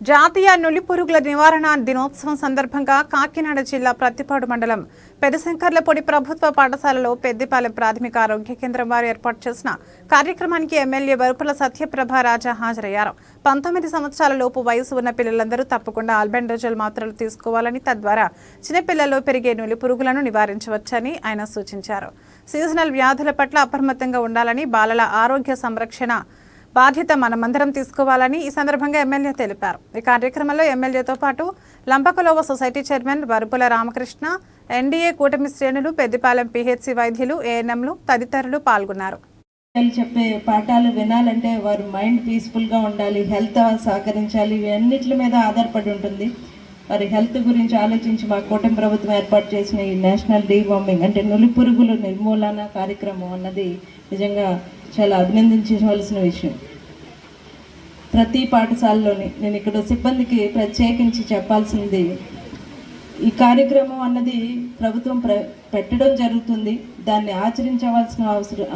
జాతీయ నులి పురుగుల నివారణ దినోత్సవం సందర్భంగా కాకినాడ జిల్లా ప్రత్తిపాడు మండలం పెదశంకర్లపొడి ప్రభుత్వ పాఠశాలలో పెద్దిపాలెం ప్రాథమిక ఆరోగ్య కేంద్రం వారు ఏర్పాటు చేసిన కార్యక్రమానికి ఎమ్మెల్యే వరుపుల సత్యప్రభ రాజా హాజరయ్యారు. పంతొమ్మిది సంవత్సరాల లోపు వయసు ఉన్న పిల్లలందరూ తప్పకుండా ఆల్బెండోజల్ మాత్రలు తీసుకోవాలని తద్వారా చిన్నపిల్లల్లో పెరిగే నులి పురుగులను నివారించవచ్చని ఆయన సూచించారు. సీజనల్ వ్యాధుల పట్ల అప్రమత్తంగా ఉండాలని బాలల ఆరోగ్య సంరక్షణ బాధ్యత మనమందరం తీసుకోవాలని ఈ సందర్భంగా ఎమ్మెల్యే తెలిపారు. ఈ కార్యక్రమంలో ఎమ్మెల్యేతో పాటు Lampakalova society chairman Varupula Ramakrishna NDA కూటమి శ్రేణులు పెద్దిపాలెం పిహెచ్సి వైద్యులు ఏఎన్ఎంలు తదితరులు పాల్గొన్నారు. చెప్పే పాఠాలు వినాలంటే వారు మైండ్ పీస్ఫుల్గా ఉండాలి హెల్త్ సహకరించాలి ఇవన్నిటి మీద ఆధారపడి ఉంటుంది. వారి హెల్త్ గురించి ఆలోచించి మా కూటమి ప్రభుత్వం ఏర్పాటు చేసిన ఈ నేషనల్ డీవార్మింగ్ అంటే నులి పురుగుల నిర్మూలన కార్యక్రమం అన్నది నిజంగా చాలా అభినందించవలసిన విషయం. ప్రతి పాఠశాలలోని నేను ఇక్కడ సిబ్బందికి ప్రత్యేకించి చెప్పాల్సింది ఈ కార్యక్రమం అన్నది ప్రభుత్వం ప్ర పెట్టడం జరుగుతుంది. దాన్ని ఆచరించవలసిన అవసరం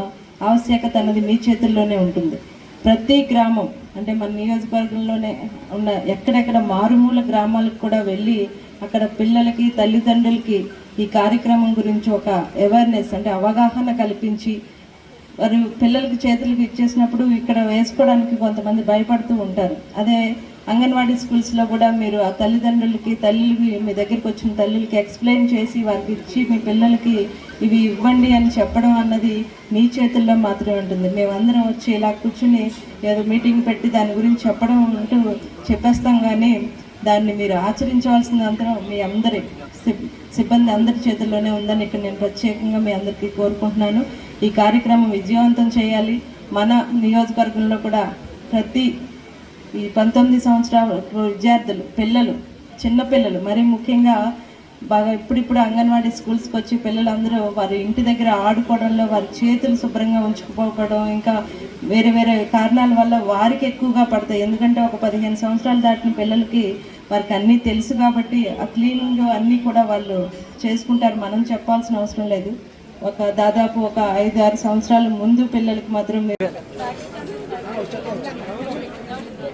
ఆవశ్యకత అన్నది మీ చేతుల్లోనే ఉంటుంది. ప్రతి గ్రామం అంటే మన నియోజకవర్గంలోనే ఉన్న ఎక్కడెక్కడ మారుమూల గ్రామాలకు కూడా వెళ్ళి అక్కడ పిల్లలకి తల్లిదండ్రులకి ఈ కార్యక్రమం గురించి ఒక అవేర్నెస్ అంటే అవగాహన కల్పించి వారు పిల్లలకి చేతులకు ఇచ్చేసినప్పుడు ఇక్కడ వేసుకోవడానికి కొంతమంది భయపడుతూ ఉంటారు. అదే అంగన్వాడీ స్కూల్స్లో కూడా మీరు ఆ తల్లిదండ్రులకి తల్లికి మీ దగ్గరికి వచ్చిన తల్లులకి ఎక్స్ప్లెయిన్ చేసి వారికి ఇచ్చి మీ పిల్లలకి ఇవి ఇవ్వండి అని చెప్పడం అన్నది మీ చేతుల్లో మాత్రమే ఉంటుంది. మేమందరం వచ్చి ఇలా కూర్చుని ఏదో మీటింగ్ పెట్టి దాని గురించి చెప్పడం అంటూ చెప్పేస్తాం కానీ దాన్ని మీరు ఆచరించవలసిన అందరం మీ అందరి సిబ్బంది అందరి చేతుల్లోనే ఉందని ఇక్కడ నేను ప్రత్యేకంగా మీ అందరికీ కోరుకుంటున్నాను. ఈ కార్యక్రమం విజయవంతం చేయాలి. మన నియోజకవర్గంలో కూడా ప్రతి ఈ పంతొమ్మిది సంవత్సరాల విద్యార్థులు పిల్లలు చిన్నపిల్లలు మరీ ముఖ్యంగా బాగా ఇప్పుడిప్పుడు అంగన్వాడీ స్కూల్స్కి వచ్చి పిల్లలందరూ వారి ఇంటి దగ్గర ఆడుకోవడంలో వారి చేతులు శుభ్రంగా ఉంచుకుపోవడం ఇంకా వేరే వేరే కారణాల వల్ల వారికి ఎక్కువగా పడతాయి. ఎందుకంటే ఒక పదిహేను సంవత్సరాలు దాటిన పిల్లలకి వారికి అన్నీ తెలుసు కాబట్టి ఆ క్లీనింగ్ అన్నీ కూడా వాళ్ళు చేసుకుంటారు. మనం చెప్పాల్సిన అవసరం లేదు. ఒక దాదాపు ఒక ఐదు ఆరు సంవత్సరాల ముందు పిల్లలకి మాత్రం మీరు